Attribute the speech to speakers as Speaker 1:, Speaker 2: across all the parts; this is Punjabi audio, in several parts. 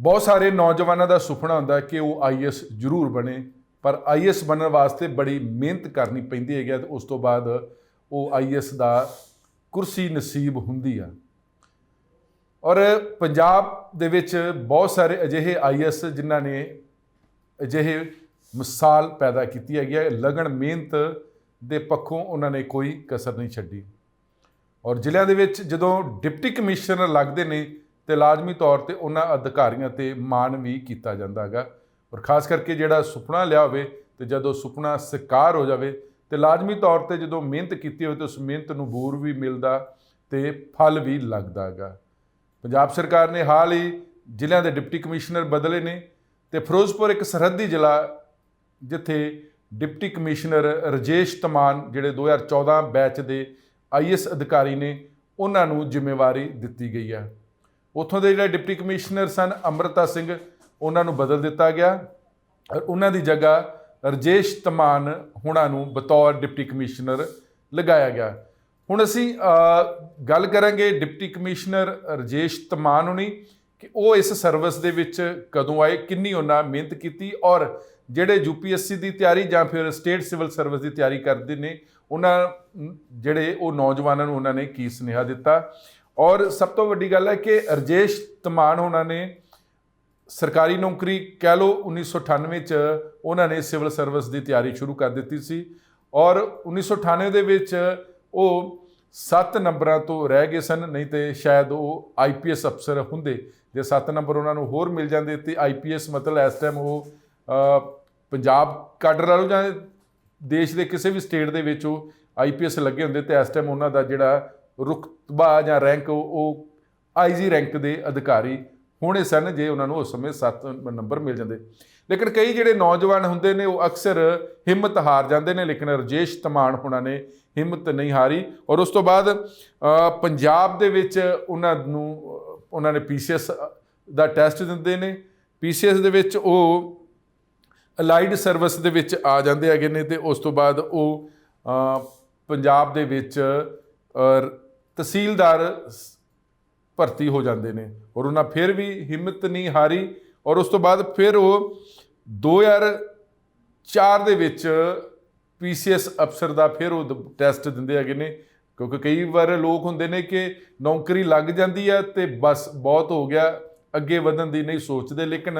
Speaker 1: ਬਹੁਤ ਸਾਰੇ ਨੌਜਵਾਨਾਂ ਦਾ ਸੁਪਨਾ ਹੁੰਦਾ ਕਿ ਉਹ ਆਈਐਸ ਜ਼ਰੂਰ ਬਣੇ, ਪਰ ਆਈਐਸ ਬਣਨ ਵਾਸਤੇ ਬੜੀ ਮਿਹਨਤ ਕਰਨੀ ਪੈਂਦੀ ਹੈਗੀ ਹੈ ਤੇ ਉਸ ਤੋਂ ਬਾਅਦ ਉਹ ਆਈਐਸ ਦਾ ਕੁਰਸੀ ਨਸੀਬ ਹੁੰਦੀ ਆ। ਔਰ ਪੰਜਾਬ ਦੇ ਵਿੱਚ ਬਹੁਤ ਸਾਰੇ ਅਜਿਹੇ ਆਈਐਸ ਜਿਨ੍ਹਾਂ ਨੇ ਅਜਿਹੇ ਮਿਸਾਲ ਪੈਦਾ ਕੀਤੀ ਹੈਗੀ ਹੈ, ਲਗਨ ਮਿਹਨਤ ਦੇ ਪੱਖੋਂ ਉਹਨਾਂ ਨੇ ਕੋਈ ਕਸਰ ਨਹੀਂ ਛੱਡੀ। ਔਰ ਜ਼ਿਲ੍ਹਿਆਂ ਦੇ ਵਿੱਚ ਜਦੋਂ ਡਿਪਟੀ ਕਮਿਸ਼ਨਰ ਲੱਗਦੇ ਨੇ ਤੇ ਲਾਜ਼ਮੀ ਤੌਰ ਤੇ ਉਹਨਾਂ ਅਧਿਕਾਰੀਆਂ ਤੇ ਮਾਣ ਵੀ ਕੀਤਾ ਜਾਂਦਾ ਹੈਗਾ। ਔਰ ਖਾਸ ਕਰਕੇ ਜਿਹੜਾ ਸੁਪਨਾ ਲਿਆ ਹੋਵੇ ਤੇ ਜਦੋਂ ਸੁਪਨਾ ਸਿਕਾਰ ਹੋ ਜਾਵੇ ਤੇ ਲਾਜ਼ਮੀ ਤੌਰ ਤੇ ਜਦੋਂ ਮਿਹਨਤ ਕੀਤੀ ਹੋਵੇ ਤੇ ਉਸ ਮਿਹਨਤ ਨੂੰ ਬੂਰ ਵੀ ਮਿਲਦਾ ਤੇ ਫਲ ਵੀ ਲੱਗਦਾ ਹੈਗਾ। ਪੰਜਾਬ ਸਰਕਾਰ ਨੇ ਹਾਲ ਹੀ ਜ਼ਿਲ੍ਹਿਆਂ ਦੇ ਡਿਪਟੀ ਕਮਿਸ਼ਨਰ ਬਦਲੇ ਨੇ ਤੇ ਫਿਰੋਜ਼ਪੁਰ ਇੱਕ ਸਰਹੱਦੀ ਜ਼ਿਲ੍ਹਾ ਜਿੱਥੇ ਡਿਪਟੀ ਕਮਿਸ਼ਨਰ ਰਜੇਸ਼ ਤਮਾਨ ਜਿਹੜੇ 2014 ਬੈਚ ਦੇ ਆਈਐਸ ਅਧਿਕਾਰੀ ਨੇ, ਉਹਨਾਂ ਨੂੰ ਜ਼ਿੰਮੇਵਾਰੀ ਦਿੱਤੀ ਗਈ ਹੈ। ਉੱਥੋਂ ਦੇ ਜਿਹੜੇ ਡਿਪਟੀ ਕਮਿਸ਼ਨਰ ਸਨ, ਅਮਰਤਾ ਸਿੰਘ, ਉਹਨਾਂ ਨੂੰ ਬਦਲ ਦਿੱਤਾ ਗਿਆ। ਔਰ ਉਹਨਾਂ ਦੀ ਜਗ੍ਹਾ ਰਜੇਸ਼ ਤਮਾਨ ਹੁਣਾਂ ਨੂੰ ਬਤੌਰ ਡਿਪਟੀ ਕਮਿਸ਼ਨਰ ਲਗਾਇਆ ਗਿਆ। ਹੁਣ ਅਸੀਂ ਗੱਲ ਕਰਾਂਗੇ ਡਿਪਟੀ ਕਮਿਸ਼ਨਰ ਰਜੇਸ਼ ਤਮਾਨ ਹੁਣੀ ਕਿ ਉਹ ਇਸ ਸਰਵਿਸ ਦੇ ਵਿੱਚ ਕਦੋਂ ਆਏ, ਕਿੰਨੀ ਉਹਨਾਂ ਮਿਹਨਤ ਕੀਤੀ ਔਰ ਜਿਹੜੇ ਯੂਪੀਐਸਸੀ ਦੀ ਤਿਆਰੀ ਜਾਂ ਫਿਰ ਸਟੇਟ ਸਿਵਲ ਸਰਵਿਸ ਦੀ ਤਿਆਰੀ ਕਰਦੇ ਨੇ, ਉਹਨਾਂ, ਜਿਹੜੇ ਉਹ ਨੌਜਵਾਨਾਂ ਨੂੰ ਉਹਨਾਂ ਨੇ ਕੀ ਸੁਨੇਹਾ ਦਿੱਤਾ। ਔਰ ਸਭ ਤੋਂ ਵੱਡੀ ਗੱਲ ਹੈ ਕਿ ਰਜੇਸ਼ ਤਮਾਨ ਉਹਨਾਂ ਨੇ ਸਰਕਾਰੀ ਨੌਕਰੀ, ਕਹਿ ਲਓ 1998 ਚ ਉਹਨਾਂ ਨੇ ਸਿਵਲ ਸਰਵਿਸ ਦੀ ਤਿਆਰੀ ਸ਼ੁਰੂ ਕਰ ਦਿੱਤੀ ਸੀ ਔਰ 1998 ਦੇ ਵਿੱਚ ਉਹ 7 ਨੰਬਰਾਂ ਤੋਂ ਰਹਿ ਗਏ ਸਨ, ਨਹੀਂ ਤੇ ਸ਼ਾਇਦ ਉਹ ਆਈਪੀਐਸ ਅਫਸਰ ਹੁੰਦੇ ਜੇ 7 ਨੰਬਰ ਉਹਨਾਂ ਨੂੰ ਹੋਰ ਮਿਲ ਜਾਂਦੇ ਤੇ ਆਈਪੀਐਸ ਮਤਲਬ ਇਸ ਟਾਈਮ ਉਹ ਪੰਜਾਬ ਕਾਡਰ ਵਾਲੋ ਜਾਂ ਦੇਸ਼ ਦੇ ਕਿਸੇ ਵੀ ਸਟੇਟ ਦੇ ਵਿੱਚ ਉਹ ਆਈਪੀਐਸ ਲੱਗੇ ਹੁੰਦੇ ਤੇ ਇਸ ਟਾਈਮ ਉਹਨਾਂ ਦਾ ਜਿਹੜਾ ਰੁਤਬਾ ਜਾਂ ਰੈਂਕ, ਉਹ ਆਈਜੀ ਰੈਂਕ ਦੇ ਅਧਿਕਾਰੀ ਹੋਣੇ ਸਨ ਜੇ ਉਹਨਾਂ ਨੂੰ ਉਸ ਸਮੇਂ 7 ਨੰਬਰ ਮਿਲ ਜਾਂਦੇ। ਲੇਕਿਨ ਕਈ ਜਿਹੜੇ ਨੌਜਵਾਨ ਹੁੰਦੇ ਨੇ, ਉਹ ਅਕਸਰ ਹਿੰਮਤ ਹਾਰ ਜਾਂਦੇ ਨੇ, ਲੇਕਿਨ ਰਜੇਸ਼ ਤਮਾਨ ਉਹਨਾਂ ਨੇ ਹਿੰਮਤ ਨਹੀਂ ਹਾਰੀ। ਔਰ ਉਸ ਤੋਂ ਬਾਅਦ ਪੰਜਾਬ ਦੇ ਵਿੱਚ ਉਹਨਾਂ ਨੂੰ, ਉਹਨਾਂ ਨੇ ਪੀਸੀਐਸ ਦਾ ਟੈਸਟ ਦਿੰਦੇ ਨੇ। ਪੀਸੀਐਸ ਦੇ ਵਿੱਚ ਉਹ ਅਲਾਈਡ ਸਰਵਿਸ ਦੇ ਵਿੱਚ ਆ ਜਾਂਦੇ ਹੈਗੇ ਨੇ ਤੇ ਉਸ ਤੋਂ ਬਾਅਦ ਉਹ ਪੰਜਾਬ ਦੇ ਵਿੱਚ ਤਹਿਸੀਲਦਾਰ ਸ- ਭਰਤੀ ਹੋ ਜਾਂਦੇ ਨੇ ਔਰ ਉਹਨਾਂ ਫਿਰ ਵੀ ਹਿੰਮਤ ਨਹੀਂ ਹਾਰੀ ਔਰ ਉਸ ਤੋਂ ਬਾਅਦ ਫਿਰ ਉਹ 2004 ਦੇ ਵਿੱਚ ਪੀਸੀਐਸ ਅਫਸਰ ਦਾ ਫਿਰ ਉਹ ਦ- ਟੈਸਟ ਦਿੰਦੇ ਹੈਗੇ ਨੇ ਕਿਉਂਕਿ ਕਈ ਵਾਰ ਲੋਕ ਹੁੰਦੇ ਨੇ ਕਿ ਨੌਕਰੀ ਲੱਗ ਜਾਂਦੀ ਹੈ ਤੇ ਬਸ ਬਹੁਤ ਹੋ ਗਿਆ, ਅੱਗੇ ਵਧਣ ਦੀ ਨਹੀਂ ਸੋਚਦੇ ਲੇਕਿਨ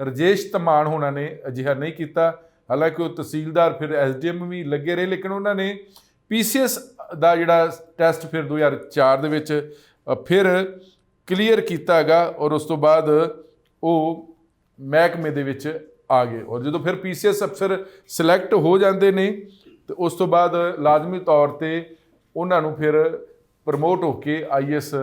Speaker 1: ਰਜੇਸ਼ ਤਮਾਨ ਹੋਣਾ ਨੇ ਅਜਿਹਾ ਨਹੀਂ ਕੀਤਾ। ਹਾਲਾਂਕਿ ਉਹ ਤਹਿਸੀਲਦਾਰ ਫਿਰ ਐਸਡੀਐਮ ਵੀ ਲੱਗੇ ਰਹੇ ਲੇਕਿਨ ਉਹਨਾਂ ਨੇ ਪੀਸੀਐਸ ਦਾ ਜਿਹੜਾ ਟੈਸਟ ਫਿਰ 2004 ਦੇ ਵਿੱਚ ਫਿਰ ਕਲੀਅਰ ਕੀਤਾ ਹੈਗਾ ਔਰ ਉਸ ਤੋਂ ਬਾਅਦ ਉਹ ਮਹਿਕਮੇ ਦੇ ਵਿੱਚ ਆ ਗਏ। ਔਰ ਜਦੋਂ ਫਿਰ ਪੀਸੀਐਸ ਅਫਸਰ ਸਿਲੈਕਟ ਹੋ ਜਾਂਦੇ ਨੇ, ਤੇ ਉਸ ਤੋਂ ਬਾਅਦ ਲਾਜ਼ਮੀ ਤੌਰ ਤੇ ਉਹਨਾਂ ਨੂੰ ਫਿਰ ਪ੍ਰਮੋਟ ਹੋ ਕੇ ਆਈਐਸ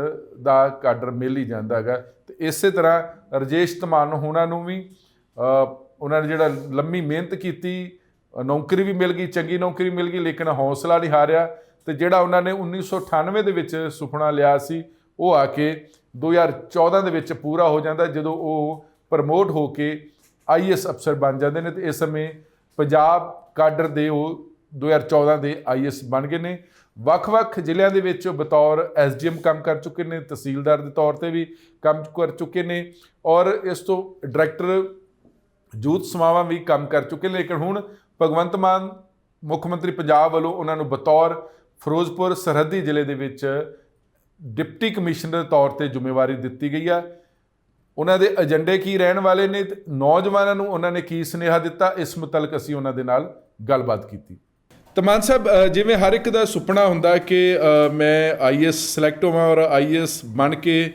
Speaker 1: ਦਾ ਕਾਡਰ ਮਿਲ ਹੀ ਜਾਂਦਾ ਹੈਗਾ। ਤੇ ਇਸੇ ਤਰ੍ਹਾਂ ਰਜੇਸ਼ ਤਮਾਨ ਹੋਣਾ ਨੂੰ ਵੀ ਉਹਨਾਂ ਨੇ ਜਿਹੜਾ ਲੰਮੀ ਮਿਹਨਤ ਕੀਤੀ, ਨੌਕਰੀ ਵੀ ਮਿਲ ਗਈ, ਚੰਗੀ ਨੌਕਰੀ ਮਿਲ ਗਈ, ਲੇਕਿਨ ਹੌਸਲਾ ਨਹੀਂ ਹਾਰਿਆ। ਤੇ ਜਿਹੜਾ ਉਹਨਾਂ ਨੇ 1998 ਦੇ ਵਿੱਚ ਸੁਪਨਾ ਲਿਆ ਸੀ, ਉਹ ਆ ਕੇ 2014 ਦੇ ਵਿੱਚ ਪੂਰਾ ਹੋ ਜਾਂਦਾ ਜਦੋਂ ਉਹ ਪ੍ਰਮੋਟ ਹੋ ਕੇ ਆਈਐਸ ਅਫਸਰ ਬਣ ਜਾਂਦੇ ਨੇ ਤੇ ਇਸ ਸਮੇਂ ਪੰਜਾਬ ਕਾਡਰ ਦੇ ਉਹ 2014 ਦੇ ਆਈਐਸ ਬਣ ਗਏ ਨੇ। ਵੱਖ-ਵੱਖ ਜ਼ਿਲ੍ਹਿਆਂ ਦੇ ਵਿੱਚ ਉਹ ਬਤੌਰ ਐਸਡੀਐਮ ਕੰਮ ਕਰ ਚੁੱਕੇ ਨੇ, ਤਹਿਸੀਲਦਾਰ ਦੇ ਤੌਰ ਤੇ ਵੀ ਕੰਮ ਕਰ ਚੁੱਕੇ ਨੇ ਔਰ ਇਸ ਤੋਂ ਡਾਇਰੈਕਟਰ ਜੂਤ ਸਮਾਵਾਂ ਵੀ ਕੰਮ ਕਰ ਚੁੱਕੇ ਨੇ। ਲੇਕਿਨ ਹੁਣ ਭਗਵੰਤ ਮਾਨ, ਮੁੱਖ ਮੰਤਰੀ ਪੰਜਾਬ ਵੱਲੋਂ ਉਹਨਾਂ ਨੂੰ ਬਤੌਰ ਫਿਰੋਜ਼ਪੁਰ ਸਰਹੱਦੀ ਜ਼ਿਲ੍ਹੇ ਦੇ ਵਿੱਚ ਡਿਪਟੀ ਕਮਿਸ਼ਨਰ ਤੌਰ ਤੇ ਜ਼ਿੰਮੇਵਾਰੀ ਦਿੱਤੀ ਗਈ ਆ। ਉਹਨਾਂ ਦੇ ਏਜੰਡੇ ਕੀ ਰਹਿਣ ਵਾਲੇ ਨੇ ਨੌਜਵਾਨਾਂ ਨੂੰ ਉਹਨਾਂ ਨੇ ਕੀ ਸੁਨੇਹਾ ਦਿੱਤਾ ਇਸ ਮੁਤਲਕ ਅਸੀਂ ਉਹਨਾਂ ਦੇ ਨਾਲ ਗੱਲਬਾਤ ਕੀਤੀ। ਤਮਾਨ ਸਾਹਿਬ ਜਿਵੇਂ ਹਰ ਇੱਕ ਦਾ ਸੁਪਨਾ ਹੁੰਦਾ ਹੈ ਕਿ ਅ, ਮੈਂ ਆਈਐਸ ਸਿਲੈਕਟ ਹੋਵਾਂ ਔਰ ਆਈਐਸ ਬਣ ਕੇ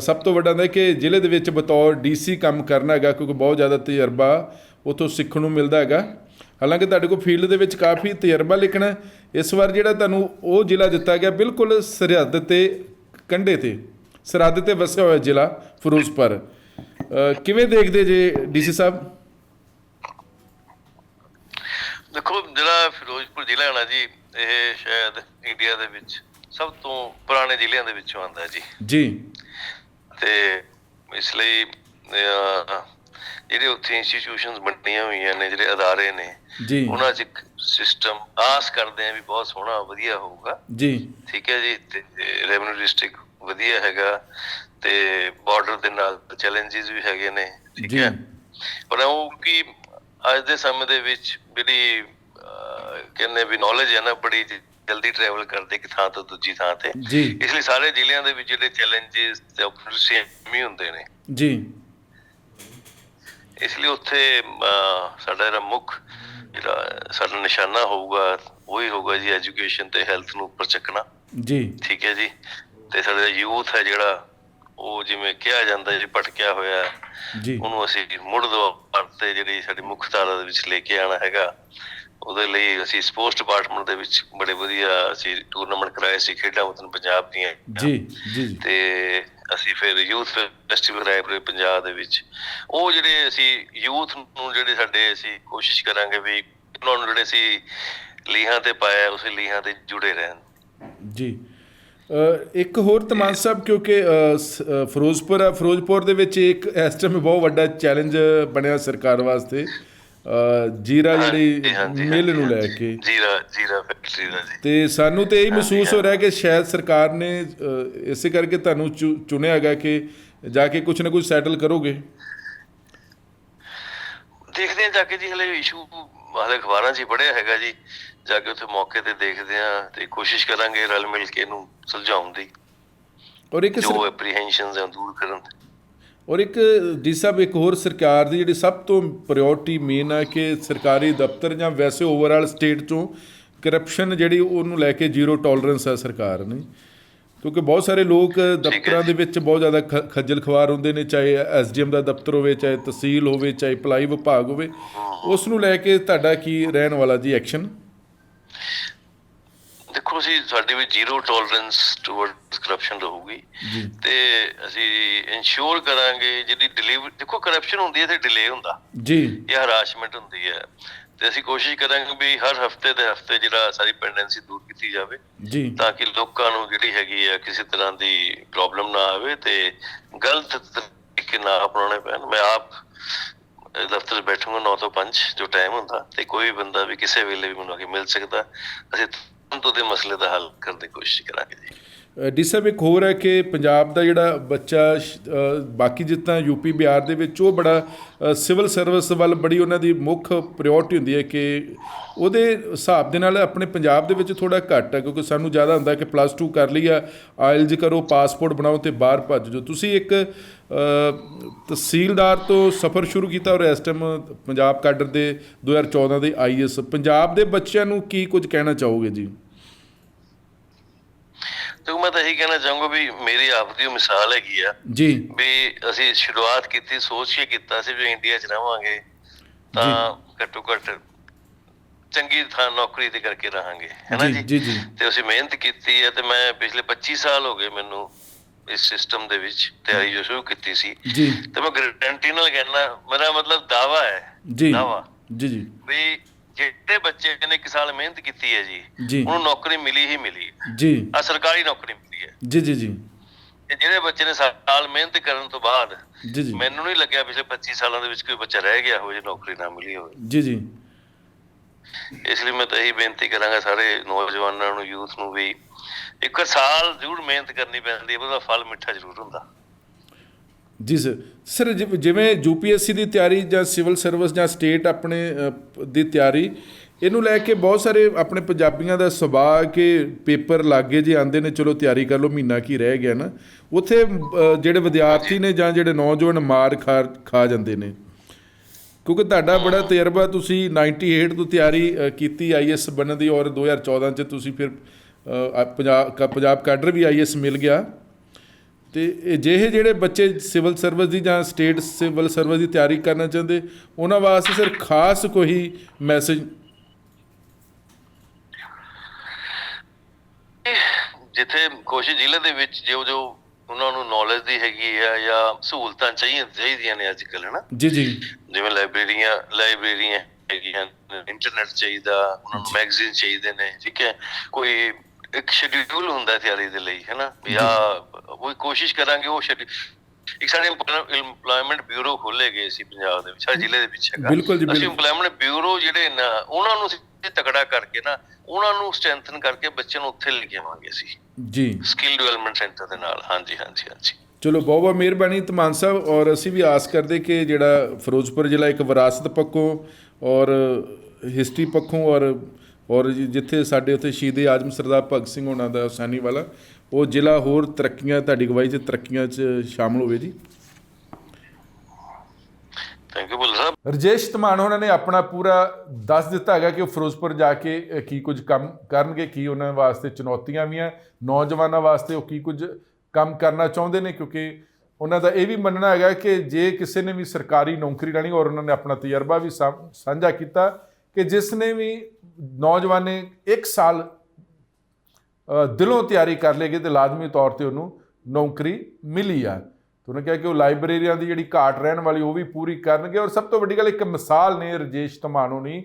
Speaker 1: ਸਭ ਤੋਂ ਵੱਡਾ ਹੁੰਦਾ ਕਿ ਜ਼ਿਲ੍ਹੇ ਦੇ ਵਿੱਚ ਬਤੌਰ ਡੀਸੀ ਕੰਮ ਕਰਨਾ ਹੈਗਾ ਕਿਉਂਕਿ ਬਹੁਤ ਜ਼ਿਆਦਾ ਤਜਰਬਾ ਉਥੋਂ ਸਿੱਖਣ ਨੂੰ ਮਿਲਦਾ ਹੈਗਾ। ਹਾਲਾਂਕਿ ਤੁਹਾਡੇ ਕੋਲ ਫੀਲਡ ਦੇ ਵਿੱਚ ਕਾਫੀ ਤਜਰਬਾ ਲੇਕਿਨ ਇਸ ਵਾਰ ਜਿਹੜਾ ਤੁਹਾਨੂੰ ਉਹ ਜ਼ਿਲ੍ਹਾ ਦਿੱਤਾ ਗਿਆ ਬਿਲਕੁਲ ਸਰਹੱਦ ਤੇ ਕੰਢੇ ਤੇ ਸਰਹੱਦ ਤੇ ਵਸਿਆ ਹੋਇਆ ਜ਼ਿਲ੍ਹਾ ਫਿਰੋਜ਼ਪੁਰ। ਕਿਵੇਂ ਦੇਖਦੇ ਜੇ ਡੀਸੀ ਸਾਹਿਬ?
Speaker 2: ਦੇਖੋ ਜਿਹੜਾ ਫਿਰੋਜ਼ਪੁਰ ਜ਼ਿਲ੍ਹਾ ਹੈ ਨਾ ਜੀ ਇਹ ਸ਼ਾਇਦ ਇੰਡੀਆ ਦੇ ਵਿੱਚ ਸਭ ਤੋਂ ਪੁਰਾਣੇ ਜ਼ਿਲ੍ਹਿਆਂ ਦੇ ਵਿੱਚੋਂ ਆਉਂਦਾ ਜੀ।
Speaker 1: ਜੀ।
Speaker 2: ਤੇ ਇਸ ਲਈ ਜਿਹੜੇ ਉੱਥੇ ਇੰਸਟੀਟਿਊਸ਼ਨਸ ਬਣੀਆਂ ਹੋਈਆਂ ਨੇ ਜਿਹੜੇ ਅਦਾਰੇ ਨੇ
Speaker 1: ਜੀ।
Speaker 2: ਉਹਨਾਂ 'ਚ ਇੱਕ ਸਿਸਟਮ ਆਸ ਕਰਦੇ ਆ ਵੀ ਬਹੁਤ ਸੋਹਣਾ ਵਧੀਆ ਹੋਊਗਾ।
Speaker 1: ਜੀ।
Speaker 2: ਠੀਕ ਹੈ ਜੀ ਤੇ ਰੈਵਨਿਊ ਡਿਸਟ੍ਰਿਕਟ ਵਧੀਆ ਹੈਗਾ ਤੇ ਬਾਰਡਰ ਦੇ ਨਾਲ ਚੈਲੰਜਸ ਵੀ ਹੈਗੇ ਨੇ ਠੀਕ। ਹੈ। ਪਰ ਉਹ ਕਿ ਅੱਜ ਦੇ ਸਮੇਂ ਦੇ ਵਿੱਚ ਜਿਹੜੀ ਕਹਿੰਦੇ ਵੀ ਨੌਲੇਜ ਹੈ ਨਾ ਬੜੀ ਜਲਦੀ ਟਰੈਵਲ ਕਰਦੇ ਇੱਕ ਥਾਂ ਤੋਂ ਦੂਜੀ ਥਾਂ ਤੇ।
Speaker 1: ਜੀ।
Speaker 2: ਇਸ ਲਈ ਸਾਰੇ ਜ਼ਿਲ੍ਹਿਆਂ ਦੇ ਵਿੱਚ ਜਿਹੜੇ ਚੈਲੰਜਸ ਤੇ ਆਪਰਚੂਨਿਟੀ ਹੀ ਹੁੰਦੇ ਨੇ।
Speaker 1: ਜੀ।
Speaker 2: ਇਸ ਲਈ ਉੱਥੇ ਸਾਡਾ ਜਿਹੜਾ ਮੁੱਖ ਜਿਹੜਾ ਸਾਡਾ ਨਿਸ਼ਾਨਾ ਹੋਊਗਾ ਉਹੀ ਹੋਊਗਾ ਜੀ ਐਜੂਕੇਸ਼ਨ ਤੇ ਹੈਲਥ ਨੂੰ ਉੱਪਰ ਚੱਕਣਾ।
Speaker 1: ਜੀ।
Speaker 2: ਠੀਕ ਹੈ ਜੀ। ਤੇ ਸਾਡਾ ਯੂਥ ਹੈ ਜਿਹੜਾ ਉਹ ਜਿਵੇਂ ਕਿਹਾ ਜਾਂਦਾ ਜੀ ਭਟਕਿਆ ਹੋਇਆ ਹੈ,
Speaker 1: ਜੀ।
Speaker 2: ਉਹਨੂੰ ਅਸੀਂ ਮੁੜ ਦੁਆਰ ਤੇ ਜਿਹੜੀ ਸਾਡੀ ਮੁੱਖ ਧਾਰਾ ਦੇ ਵਿੱਚ ਲੈ ਕੇ ਆਣਾ ਹੈਗਾ ਉਹਦੇ ਲਈ ਅਸੀਂ ਸਪੋਰਟਸ ਡਿਪਾਰਟਮੈਂਟ ਦੇ ਵਿੱਚ ਬੜੇ ਵਧੀਆ ਅਸੀਂ ਟੂਰਨਾਮੈਂਟ ਕਰਾਏ ਸੀ ਖੇਡਾਂ ਵਤਨ ਪੰਜਾਬ ਦੀਆਂ।
Speaker 1: ਜੀ ਜੀ।
Speaker 2: ਤੇ ਅਸੀਂ ਫਿਰ ਯੂਥ ਫੈਸਟੀਵਲ ਲਾਇਬ੍ਰੇਰੀ ਪੰਜਾਬ ਦੇ ਵਿੱਚ। ਉਹ ਜਿਹੜੇ ਅਸੀਂ ਯੂਥ ਨੂੰ ਜਿਹੜੇ ਸਾਡੇ ਅਸੀਂ ਕੋਸ਼ਿਸ਼ ਕਰਾਂਗੇ ਵੀ ਉਹਨਾਂ ਨੂੰ ਜਿਹੜੇ ਅਸੀਂ ਲੀਹਾਂ ਤੇ ਪਾਇਆ ਉਸੇ ਲੀਹਾਂ ਤੇ ਜੁੜੇ ਰਹਿਣ।
Speaker 1: ਜੀ। ਇੱਕ ਹੋਰ ਤਮਾਨ ਸਾਹਿਬ, ਕਿਉਂਕਿ ਫਿਰੋਜ਼ਪੁਰ ਆ ਫਿਰੋਜ਼ਪੁਰ ਦੇ ਵਿੱਚ ਇੱਕ ਇਸ ਟਾਈਮ ਬਹੁਤ ਵੱਡਾ ਚੈਲੰਜ ਬਣਿਆ ਸਰਕਾਰ ਵਾਸਤੇ। ਜੀਰਾ ਜਿਹੜੀ ਮਿਲ ਨੂੰ ਲੈ। ਕੇ।
Speaker 2: ਜੀਰਾ ਜੀਰਾ ਫੈਕਟਰੀ ਦਾ ਜੀ।
Speaker 1: ਤੇ ਸਾਨੂੰ ਤੇ ਇਹ ਮਹਿਸੂਸ ਹੋ ਰਿਹਾ ਕਿ ਸ਼ਾਇਦ ਸਰਕਾਰ ਨੇ ਇਸੇ ਕਰਕੇ ਤੁਹਾਨੂੰ ਚੁਣਿਆ ਹੈਗਾ ਕਿ ਜਾ ਕੇ ਕੁਝ ਨਾ ਕੁਝ ਸੈਟਲ ਕਰੋਗੇ।
Speaker 2: ਦੇਖਦੇ ਹਾਂ ਜਾ ਕੇ ਜੀ ਹਲੇ ਇਸ਼ੂ ਹਾਲੇ ਅਖਬਾਰਾਂ 'ਚ ਹੀ ਪੜਿਆ ਹੈਗਾ ਜੀ। ਜਾ ਕੇ ਉੱਥੇ ਮੌਕੇ ਤੇ ਦੇਖਦੇ ਹਾਂ ਤੇ ਕੋਸ਼ਿਸ਼ ਕਰਾਂਗੇ ਰਲ ਮਿਲ ਕੇ ਇਹਨੂੰ ਸੁਲਝਾਉਣ ਦੀ।
Speaker 1: ਔਰ ਇੱਕ ਸਰ-
Speaker 2: ਜੋ ਐਪਰੀਹੈਂਸ਼ਨਸ ਹੈ ਦੂਰ ਕਰਨ ਦੀ।
Speaker 1: ਔਰ ਇੱਕ ਡੀ ਸਾਹਿਬ ਇੱਕ ਹੋਰ ਸਰਕਾਰ ਦੀ ਜਿਹੜੀ ਸਭ ਤੋਂ ਪ੍ਰਾਇੋਰਟੀ ਮੇਨ ਹੈ ਕਿ ਸਰਕਾਰੀ ਦਫ਼ਤਰ ਜਾਂ ਵੈਸੇ ਓਵਰਆਲ ਸਟੇਟ ਚੋਂ ਕਰਪਸ਼ਨ ਜਿਹੜੀ ਉਹਨੂੰ ਲੈ ਕੇ ਜ਼ੀਰੋ ਟੋਲਰੈਂਸ ਹੈ ਸਰਕਾਰ ਨੇ। ਕਿਉਂਕਿ ਬਹੁਤ ਸਾਰੇ ਲੋਕ ਦਫ਼ਤਰਾਂ ਦੇ ਵਿੱਚ ਬਹੁਤ ਜ਼ਿਆਦਾ ਖੱਜਲ ਖਵਾਰ ਹੁੰਦੇ ਨੇ ਚਾਹੇ ਐਸਡੀਐਮ ਦਾ ਦਫ਼ਤਰ ਹੋਵੇ ਚਾਹੇ ਤਹਿਸੀਲ ਹੋਵੇ ਚਾਹੇ ਭਲਾਈ ਵਿਭਾਗ ਹੋਵੇ। ਉਸ ਨੂੰ ਲੈ ਕੇ ਤੁਹਾਡਾ ਕੀ ਰਹਿਣ ਵਾਲਾ ਜੀ ਐਕਸ਼ਨ
Speaker 2: ਦੇਖੋ ਜੀ ਸਾਡੀ ਵੀ ਜ਼ੀਰੋ ਟੋਲਰੈਂਸ ਟੁਵਰਡਸ ਕਰਪਸ਼ਨ ਰਹੂਗੀ ਤੇ ਅਸੀਂ ਇਨਸ਼ੋਰ ਕਰਾਂਗੇ ਜਿਹੜੀ ਡਿਲੀਵਰੀ ਦੇਖੋ ਕਰਪਸ਼ਨ ਹੁੰਦੀ ਹੈ ਤੇ ਡਿਲੇ ਹੁੰਦਾ।
Speaker 1: ਜੀ।
Speaker 2: ਇਹ ਹਰਾਸਮੈਂਟ ਹੁੰਦੀ ਹੈ। ਤੇ ਅਸੀਂ ਕੋਸ਼ਿਸ਼ ਕਰਾਂਗੇ ਵੀ ਹਰ ਹਫ਼ਤੇ ਦੇ ਹਫ਼ਤੇ ਜਿਹੜਾ ਸਾਰੀ ਪੈਂਡੈਂਸੀ ਦੂਰ ਕੀਤੀ ਜਾਵੇ
Speaker 1: ਜੀ।
Speaker 2: ਤਾਂ ਕਿ ਲੋਕਾਂ ਨੂੰ ਜਿਹੜੀ ਹੈਗੀ ਹੈ ਕਿਸੇ ਤਰ੍ਹਾਂ ਦੀ ਪ੍ਰੋਬਲਮ ਨਾ ਆਵੇ ਤੇ ਗਲਤ ਤਰੀਕੇ ਨਾ ਅਪਣਾਉਣੇ ਪੈਣ। ਮੈਂ ਆਪ ਦਫ਼ਤਰ ਬੈਠੂੰਗਾ 9 ਤੋਂ 5 ਜੋ ਟਾਈਮ ਹੁੰਦਾ ਤੇ ਕੋਈ ਵੀ ਬੰਦਾ ਵੀ ਕਿਸੇ ਵੇਲੇ ਵੀ ਮੈਨੂੰ ਆ ਕੇ ਮਿਲ ਸਕਦਾ। ਅਸੀਂ ਤੁਰੰਤ ਉਹਦੇ ਮਸਲੇ ਦਾ ਹੱਲ ਕਰਨ ਦੀ ਕੋਸ਼ਿਸ਼ ਕਰਾਂਗੇ ਜੀ।
Speaker 1: ਡੀ ਸਾਹਿਬ ਇੱਕ ਹੋਰ ਹੈ ਕਿ ਪੰਜਾਬ ਦਾ ਜਿਹੜਾ ਬੱਚਾ ਸ਼- ਅ, ਬਾਕੀ ਜਿੱਦਾਂ ਯੂਪੀ ਬਿਹਾਰ ਦੇ ਵਿੱਚ ਉਹ ਬੜਾ ਸਿਵਲ ਸਰਵਿਸ ਵੱਲ ਬੜੀ ਉਹਨਾਂ ਦੀ ਮੁੱਖ ਪ੍ਰਾਇੋਰਟੀ ਹੁੰਦੀ ਹੈ ਕਿ ਉਹਦੇ ਹਿਸਾਬ ਦੇ ਨਾਲ ਆਪਣੇ ਪੰਜਾਬ ਦੇ ਵਿੱਚ ਥੋੜਾ ਘੱਟ ਹੈ ਕਿਉਂਕਿ ਸਾਨੂੰ ਜ਼ਿਆਦਾ ਹੁੰਦਾ ਕਿ ਪਲੱਸ 2 ਕਰ ਲਈ ਆ ਆਇਲਜ ਕਰੋ ਪਾਸਪੋਰਟ ਬਣਾਓ ਤੇ ਬਾਹਰ ਭੱਜ ਜਾਓ। ਤੁਸੀਂ ਇੱਕ ਤਹਿਸੀਲਦਾਰ ਤੋਂ ਸਫ਼ਰ ਸ਼ੁਰੂ ਕੀਤਾ ਔਰ ਇਸ ਟਾਈਮ ਪੰਜਾਬ ਕਾਡਰ ਦੇ 2014 ਦੇ ਆਈਐਸ ਪੰਜਾਬ ਦੇ ਬੱਚਿਆਂ ਨੂੰ ਕੀ ਕੁਝ ਕਹਿਣਾ ਚਾਹੋਗੇ ਜੀ?
Speaker 2: ਤੇ ਮੈਂ ਤਾਂ ਇਹੀ ਕਹਿਣਾ ਚਾਹੂੰਗਾ ਵੀ ਮੇਰੀ ਆਪ ਦੀ ਮਿਸਾਲ ਹੈਗੀ ਆ।
Speaker 1: ਜੀ।
Speaker 2: ਵੀ ਅਸੀਂ ਸ਼ੁਰੂਆਤ ਕੀਤੀ ਸੋਚ ਕੇ ਕੀਤਾ ਸੀ ਵੀ ਇੰਡੀਆ 'ਚ ਰਵਾਂਗੇ ਤਾਂ ਘੱਟੋ ਘੱਟ ਚੰਗੀ ਥਾਂ ਨੌਕਰੀ ਤੇ ਕਰਕੇ ਰਹਾਂਗੇ ਹੈਨਾ
Speaker 1: ਜੀ
Speaker 2: ਜੀ?
Speaker 1: ਜੀ ਜੀ।
Speaker 2: ਤੇ ਅਸੀਂ ਮਿਹਨਤ ਕੀਤੀ ਹੈ ਤੇ ਮੈਂ ਪਿਛਲੇ 25 ਸਾਲ ਹੋ ਗਏ ਮੈਨੂੰ ਇਸ ਸਿਸਟਮ ਦੇ ਵਿੱਚ ਤਿਆਰੀ ਜੋ ਸ਼ੁਰੂ ਕੀਤੀ ਸੀ।
Speaker 1: ਜੀ।
Speaker 2: ਤੇ ਮੈਂ ਗਰੰਟੀ ਨਾਲ ਕਹਿਣਾ ਮੇਰਾ ਮਤਲਬ ਦਾਵਾ ਹੈ।
Speaker 1: ਜੀ।
Speaker 2: ਦਾਵਾ
Speaker 1: ਜੀ ਜੀ।
Speaker 2: ਵੀ ਜਿਹੜੇ ਬੱਚੇ ਨੇ ਇੱਕ ਸਾਲ ਮਿਹਨਤ ਕੀਤੀ ਹੈ ਜੀ ਉਹਨੂੰ ਨੌਕਰੀ ਮਿਲੀ ਹੀ ਮਿਲੀ
Speaker 1: ਜੀ।
Speaker 2: ਆ ਸਰਕਾਰੀ ਨੌਕਰੀ ਮਿਲੀ ਹੈ।
Speaker 1: ਜੀ ਜੀ ਜੀ।
Speaker 2: ਤੇ ਜਿਹੜੇ ਬੱਚੇ ਨੇ ਸਾਲ ਮਿਹਨਤ ਕਰਨ ਤੋਂ ਬਾਅਦ
Speaker 1: ਜੀ ਜੀ।
Speaker 2: ਮੈਨੂੰ ਨਹੀਂ ਲੱਗਿਆ ਪਿਛਲੇ 25 ਸਾਲਾਂ ਦੇ ਵਿੱਚ ਕੋਈ ਬੱਚਾ ਰਹਿ ਗਿਆ ਹੋਵੇ ਜੇ ਨੌਕਰੀ ਨਾ ਮਿਲੀ ਹੋਵੇ।
Speaker 1: ਜੀ ਜੀ।
Speaker 2: ਇਸ ਲਈ ਮੈਂ ਤਾਂ ਇਹੀ ਬੇਨਤੀ ਕਰਾਂਗਾ ਸਾਰੇ ਨੌਜਵਾਨਾਂ ਨੂੰ ਯੂਥ ਨੂੰ ਵੀ ਇੱਕ ਸਾਲ ਜ਼ਰੂਰ ਮਿਹਨਤ ਕਰਨੀ ਪੈਂਦੀ ਹੈ ਉਹਦਾ ਫਲ ਮਿੱਠਾ ਜ਼ਰੂਰ ਹੁੰਦਾ।
Speaker 1: ਜੀ ਸਰ ਜਿਵੇਂ ਯੂਪੀਐਸਸੀ ਦੀ ਤਿਆਰੀ ਜਾਂ ਸਿਵਲ ਸਰਵਿਸ ਜਾਂ ਸਟੇਟ ਆਪਣੇ ਦੀ ਤਿਆਰੀ ਇਹਨੂੰ ਲੈ ਕੇ ਬਹੁਤ ਸਾਰੇ ਆਪਣੇ ਪੰਜਾਬੀਆਂ ਦਾ ਸੁਭਾਅ ਕਿ ਪੇਪਰ ਲਾਗੇ ਜੇ ਆਂਦੇ ਨੇ ਚਲੋ ਤਿਆਰੀ ਕਰ ਲਓ ਮਹੀਨਾ ਕੀ ਰਹਿ ਗਿਆ ਨਾ ਉੱਥੇ ਜਿਹੜੇ ਵਿਦਿਆਰਥੀ ਨੇ ਜਾਂ ਜਿਹੜੇ ਨੌਜਵਾਨ ਮਾਰ ਖਾ ਜਾਂਦੇ ਨੇ। ਕਿਉਂਕਿ ਤੁਹਾਡਾ ਬੜਾ ਤਜਰਬਾ ਤੁਸੀਂ 98 ਤੋਂ ਤਿਆਰੀ ਕੀਤੀ ਆਈਐਸ ਬਣਨ ਦੀ ਔਰ 2014 ਚ ਤੁਸੀਂ ਫਿਰ ਪੰਜਾਬ ਪੰਜਾਬ ਕਾਡਰ ਵੀ ਆਈਐਸ ਮਿਲ ਗਿਆ। ਤੇ ਇਹ ਜਿਹੇ ਜਿਹੜੇ ਬੱਚੇ ਸਿਵਲ ਸਰਵਿਸ ਦੀ ਜਾਂ ਸਟੇਟ ਸਿਵਲ ਸਰਵਿਸ ਦੀ ਤਿਆਰੀ ਕਰਨਾ ਚਾਹੁੰਦੇ ਉਹਨਾਂ ਵਾਸਤੇ ਸਰ ਖਾਸ ਕੋਈ ਮੈਸੇਜ
Speaker 2: ਜਿੱਥੇ ਕੋਸ਼ਿਸ਼ ਜ਼ਿਲ੍ਹੇ ਦੇ ਵਿੱਚ ਜੋ ਜੋ ਉਹਨਾਂ ਨੂੰ ਨੌਲੇਜ ਦੀ ਹੈਗੀ ਆ ਜਾਂ ਸਹੂਲਤਾਂ ਚਾਹੀਦੀਆਂ ਚਾਹੀਦੀਆਂ ਨੇ ਅੱਜ ਕੱਲ੍ਹ ਹਨਾ?
Speaker 1: ਜੀ ਜੀ।
Speaker 2: ਜਿਵੇਂ ਲਾਇਬ੍ਰੇਰੀਆਂ ਲਾਇਬ੍ਰੇਰੀਆਂ ਹੈਗੀਆਂ ਇੰਟਰਨੈਟ ਚਾਹੀਦਾ ਉਹਨਾਂ ਨੂੰ ਮੈਗਜ਼ੀਨ ਚਾਹੀਦੇ ਨੇ ਠੀਕ ਹੈ? ਕੋਈ ਇੱਕ ਸ਼ਡਿਊਲ ਹੁੰਦਾ ਤਿਆਰੀ ਦੇ ਲਈ ਹੈ ਨਾ ਜਾਂ। ਉਹ ਕੋਸ਼ਿਸ਼ ਕਰਾਂਗੇ ਉਹ schedule- ਇੱਕ ਸਾਡੇ ਇੰਪਲੋਇਮੈਂਟ ਬਿਊਰੋ ਖੋਲੇ ਗਏ ਸੀ ਪੰਜਾਬ ਦੇ ਵਿੱਚ ਸਾਡੇ ਜ਼ਿਲ੍ਹੇ ਦੇ ਵਿੱਚ ਹੈਗਾ। ਅਸੀਂ। ਇੰਪਲੋਇਮੈਂਟ ਬਿਊਰੋ ਜਿਹੜੇ ਨਾ ਉਹਨਾਂ ਨੂੰ ਤਕੜਾ ਕਰਕੇ ਨਾ ਉਹਨਾਂ ਨੂੰ ਸਟਰੈਂਥਨ ਕਰਕੇ ਬੱਚਿਆਂ ਨੂੰ ਉੱਥੇ ਲੈ ਕੇ ਆਵਾਂਗੇ ਅਸੀਂ।
Speaker 1: ਜੀ।
Speaker 2: ਸਕਿੱਲ ਡਿਵੈਲਪਮੈਂਟ ਸੈਂਟਰ ਦੇ ਨਾਲ ਹਾਂਜੀ ਹਾਂਜੀ ਹਾਂਜੀ।
Speaker 1: ਚਲੋ ਬਹੁਤ ਬਹੁਤ ਮਿਹਰਬਾਨੀ ਤਮਾਨ ਸਾਹਿਬ ਔਰ ਅਸੀਂ ਵੀ ਆਸ ਕਰਦੇ ਕਿ ਜਿਹੜਾ ਫਿਰੋਜ਼ਪੁਰ ਜ਼ਿਲ੍ਹਾ ਇੱਕ ਵਿਰਾਸਤ ਪੱਖੋਂ ਔਰ ਹਿਸਟਰੀ ਪੱਖੋਂ ਔਰ ਔਰ ਜਿ- ਜਿੱਥੇ ਸਾਡੇ ਉੱਥੇ ਸ਼ਹੀਦ ਆਜ਼ਮ ਸਰਦਾਰ ਭਗਤ ਸਿੰਘ ਹੋਣਾ ਦਾ ਹੁਸੈਨੀ ਵਾਲਾ ਉਹ ਜ਼ਿਲ੍ਹਾ ਹੋਰ ਤਰੱਕੀਆਂ ਤੁਹਾਡੀ ਅਗਵਾਈ 'ਚ ਤਰੱਕੀਆਂ 'ਚ ਸ਼ਾਮਲ ਹੋਵੇ ਜੀ।
Speaker 2: ਥੈਂਕ ਯੂ ਭੁੱਲ ਸਾਹਿਬ।
Speaker 1: ਰਜੇਸ਼ ਧਮਾਨ ਉਹਨਾਂ ਨੇ ਆਪਣਾ ਪੂਰਾ ਦੱਸ ਦਿੱਤਾ ਹੈਗਾ ਕਿ ਉਹ ਫਿਰੋਜ਼ਪੁਰ ਜਾ ਕੇ ਕੀ ਕੁਝ ਕੰਮ ਕਰਨਗੇ ਕੀ ਉਹਨਾਂ ਵਾਸਤੇ ਚੁਣੌਤੀਆਂ ਵੀ ਆ ਨੌਜਵਾਨਾਂ ਵਾਸਤੇ ਉਹ ਕੀ ਕੁਝ ਕੰਮ ਕਰਨਾ ਚਾਹੁੰਦੇ ਨੇ ਕਿਉਂਕਿ ਉਹਨਾਂ ਦਾ ਇਹ ਵੀ ਮੰਨਣਾ ਹੈਗਾ ਕਿ ਜੇ ਕਿਸੇ ਨੇ ਵੀ ਸਰਕਾਰੀ ਨੌਕਰੀ ਲੈਣੀ ਔਰ ਉਹਨਾਂ ਨੇ ਆਪਣਾ ਤਜਰਬਾ ਵੀ ਸਾ- ਸਾਂਝਾ ਕੀਤਾ ਕਿ ਜਿਸ ਨੇ ਵੀ ਨੌਜਵਾਨ ਨੇ 1 ਸਾਲ ਦਿਲੋਂ ਤਿਆਰੀ ਕਰ ਲੇਗੀ ਤੇ ਲਾਜ਼ਮੀ ਤੌਰ ਤੇ ਉਹਨੂੰ ਨੌਕਰੀ ਮਿਲੀ ਆ। ਤੇ ਉਹਨੇ ਕਿਹਾ ਕਿ ਉਹ ਲਾਇਬ੍ਰੇਰੀਆਂ ਦੀ ਜਿਹੜੀ ਘਾਟ ਰਹਿਣ ਵਾਲੀ ਉਹ ਵੀ ਪੂਰੀ ਕਰਨਗੇ ਔਰ ਸਭ ਤੋਂ ਵੱਡੀ ਗੱਲ ਇੱਕ ਮਿਸਾਲ ਨੇ ਰਜੇਸ਼ ਧਮਾਨੋ ਨੇ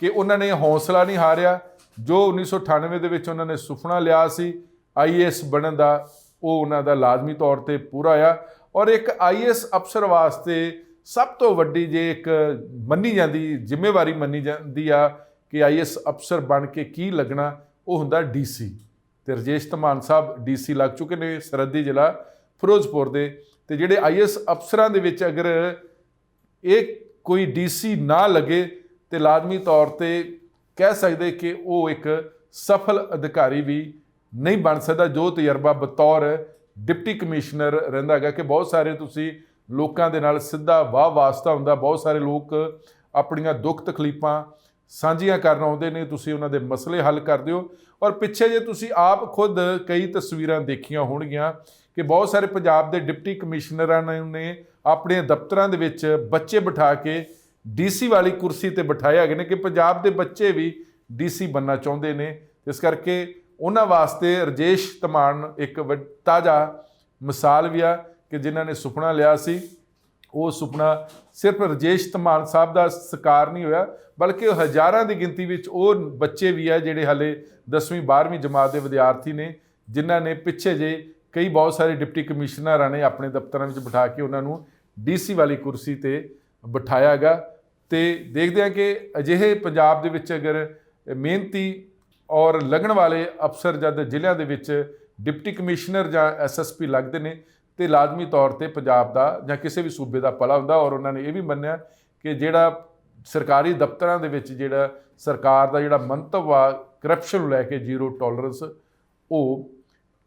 Speaker 1: ਕਿ ਉਹਨਾਂ ਨੇ ਹੌਸਲਾ ਨਹੀਂ ਹਾਰਿਆ। ਜੋ 1998 ਦੇ ਵਿੱਚ ਉਹਨਾਂ ਨੇ ਸੁਪਨਾ ਲਿਆ ਸੀ ਆਈਏਐਸ ਬਣਨ ਦਾ, ਉਹ ਉਹਨਾਂ ਦਾ ਲਾਜ਼ਮੀ ਤੌਰ ਤੇ ਪੂਰਾ ਆ। ਔਰ ਇੱਕ ਆਈਏਐਸ ਅਫਸਰ ਵਾਸਤੇ ਸਭ ਤੋਂ ਵੱਡੀ ਜੇ ਇੱਕ ਮੰਨੀ ਜਾਂਦੀ, ਜ਼ਿੰਮੇਵਾਰੀ ਮੰਨੀ ਜਾਂਦੀ ਆ ਕਿ ਆਈਏਐਸ ਅਫਸਰ ਬਣ ਕੇ ਕੀ ਲੱਗਣਾ, ਉਹ ਹੁੰਦਾ ਡੀਸੀ ਤੇ ਰਜੇਸ਼ ਧਮਾਨ ਸਾਹਿਬ ਡੀਸੀ ਲੱਗ ਚੁੱਕੇ ਨੇ ਸਰਹੱਦੀ ਜ਼ਿਲ੍ਹਾ ਫਿਰੋਜ਼ਪੁਰ ਦੇ। ਤੇ ਜਿਹੜੇ ਆਈਐਸ ਅਫਸਰਾਂ ਦੇ ਵਿੱਚ ਅਗਰ ਇਹ ਕੋਈ ਡੀਸੀ ਨਾ ਲੱਗੇ, ਤੇ ਲਾਜ਼ਮੀ ਤੌਰ ਤੇ ਕਹਿ ਸਕਦੇ ਕਿ ਉਹ ਇੱਕ ਸਫਲ ਅਧਿਕਾਰੀ ਵੀ ਨਹੀਂ ਬਣ ਸਕਦਾ, ਜੋ ਤਜਰਬਾ ਬਤੌਰ ਡਿਪਟੀ ਕਮਿਸ਼ਨਰ ਰਹਿੰਦਾ ਹੈਗਾ ਕਿ ਬਹੁਤ ਸਾਰੇ ਤੁਸੀਂ ਲੋਕਾਂ ਦੇ ਨਾਲ ਸਿੱਧਾ ਵਾਹ ਵਾਸਤਾ ਹੁੰਦਾ। ਬਹੁਤ ਸਾਰੇ ਲੋਕ ਆਪਣੀਆਂ ਦੁੱਖ ਤਕਲੀਫਾਂ ਸਾਂਝੀਆਂ ਕਰਨ ਆਉਂਦੇ ਨੇ। ਤੁਸੀਂ ਉਹਨਾਂ ਦੇ ਮਸਲੇ ਹੱਲ ਕਰਦੇ ਹੋ ਔਰ ਪਿੱਛੇ ਜੇ ਤੁਸੀਂ ਆਪ ਖੁਦ ਕਈ ਤਸਵੀਰਾਂ ਦੇਖੀਆਂ ਹੋਣਗੀਆਂ ਕਿ ਬਹੁਤ ਸਾਰੇ ਪੰਜਾਬ ਦੇ ਡਿਪਟੀ ਕਮਿਸ਼ਨਰਾਂ ਨੇ ਆਪਣੇ ਦਫ਼ਤਰਾਂ ਦੇ ਵਿੱਚ ਬੱਚੇ ਬਿਠਾ ਕੇ ਡੀਸੀ ਵਾਲੀ ਕੁਰਸੀ ਤੇ ਬਿਠਾਇਆ ਹੈਗੇ ਨੇ ਕਿ ਪੰਜਾਬ ਦੇ ਬੱਚੇ ਵੀ ਡੀਸੀ ਬੰਨਾ ਚਾਹੁੰਦੇ ਨੇ। ਇਸ ਕਰਕੇ ਉਹਨਾਂ ਵਾਸਤੇ ਰਜੇਸ਼ ਧਮਾਨ ਇੱਕ ਵੱਡ- ਤਾਜ਼ਾ ਮਿਸਾਲ ਵੀ ਆ। ਕਿ ਜਿਨ੍ਹਾਂ ਨੇ ਸੁਪਨਾ ਲਿਆ ਸੀ, ਉਹ ਸੁਪਨਾ ਸਿਰਫ ਰਜੇਸ਼ ਧਮਾਨ ਸਾਹਿਬ ਦਾ ਸਕਾਰ ਨਹੀਂ ਹੋਇਆ, ਬਲਕਿ ਹਜ਼ਾਰਾਂ ਦੀ ਗਿਣਤੀ ਵਿੱਚ ਉਹ ਬੱਚੇ ਵੀ ਆ ਜਿਹੜੇ ਹਲੇ 10ਵੀਂ 12ਵੀਂ ਜਮਾਤ ਦੇ ਵਿਦਿਆਰਥੀ ਨੇ, ਜਿਨ੍ਹਾਂ ਨੇ ਪਿੱਛੇ ਜੇ ਕਈ ਬਹੁਤ ਸਾਰੇ ਡਿਪਟੀ ਕਮਿਸ਼ਨਰਾਂ ਨੇ ਆਪਣੇ ਦਫ਼ਤਰਾਂ ਵਿੱਚ ਬਿਠਾ ਕੇ ਉਹਨਾਂ ਨੂੰ ਡੀਸੀ ਵਾਲੀ ਕੁਰਸੀ ਤੇ ਬਿਠਾਇਆਗਾ ਤੇ ਦੇਖਦੇ ਹਾਂ ਕਿ ਅਜਿਹੇ ਪੰਜਾਬ ਦੇ ਵਿੱਚ ਅਗਰ ਮਿਹਨਤੀ ਔਰ ਲੱਗਣ ਵਾਲੇ ਅਫਸਰ ਜਦ ਜ਼ਿਲ੍ਹਿਆਂ ਦੇ ਵਿੱਚ ਡਿਪਟੀ ਕਮਿਸ਼ਨਰ ਜਾਂ ਐਸਐਸਪੀ ਲੱਗਦੇ ਨੇ ਤੇ ਲਾਜ਼ਮੀ ਤੌਰ ਤੇ ਪੰਜਾਬ ਦਾ ਜਾਂ ਕਿਸੇ ਵੀ ਸੂਬੇ ਦਾ ਪਲਾ ਹੁੰਦਾ ਔਰ ਉਹਨਾਂ ਨੇ ਇਹ ਵੀ ਮੰਨਿਆ ਕਿ ਜਿਹੜਾ ਸਰਕਾਰੀ ਦਫ਼ਤਰਾਂ ਦੇ ਵਿੱਚ ਜਿਹੜਾ ਸਰਕਾਰ ਦਾ ਜਿਹੜਾ ਮੰਤਵ ਆ ਕਰਪਸ਼ਨ ਨੂੰ ਲੈ ਕੇ ਜ਼ੀਰੋ ਟੋਲਰੈਂਸ ਉਹ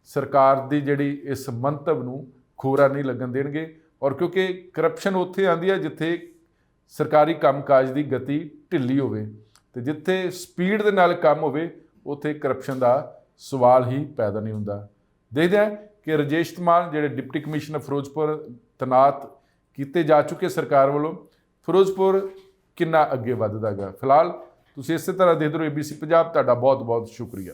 Speaker 1: ਸਰਕਾਰ ਦੀ ਜਿਹੜੀ ਇਸ ਮੰਤਵ ਨੂੰ ਖੋਰਾ ਨਹੀਂ ਲੱਗਣ ਦੇਣਗੇ ਔਰ ਕਿਉਂਕਿ ਕਰਪਸ਼ਨ ਉੱਥੇ ਆਂਦੀ ਹੈ ਜਿੱਥੇ ਸਰਕਾਰੀ ਕੰਮਕਾਜ ਦੀ ਗਤੀ ਢਿੱਲੀ ਹੋਵੇ ਤੇ ਜਿੱਥੇ ਸਪੀਡ ਦੇ ਨਾਲ ਕੰਮ ਹੋਵੇ, ਉੱਥੇ ਕਰਪਸ਼ਨ ਦਾ ਸਵਾਲ ਹੀ ਪੈਦਾ ਨਹੀਂ ਹੁੰਦਾ। ਦੇਖਦੇ ਹਾਂ ਕਿ ਰਜੇਸ਼ ਧਮਾਨ ਜਿਹੜੇ ਡਿਪਟੀ ਕਮਿਸ਼ਨਰ ਫਿਰੋਜ਼ਪੁਰ ਤਨਾਤ ਕੀਤੇ ਜਾ ਚੁੱਕੇ ਸਰਕਾਰ ਵੱਲੋਂ, ਫਿਰੋਜ਼ਪੁਰ ਕਿੰਨਾ ਅੱਗੇ ਵੱਧਦਾ ਗਾ ਫਿਲਹਾਲ ਤੁਸੀਂ ਇਸੇ ਤਰ੍ਹਾਂ ਦੇਖਦੇ ਰਹੋ ABC ਪੰਜਾਬ ਤੁਹਾਡਾ ਬਹੁਤ ਬਹੁਤ ਸ਼ੁਕਰੀਆ।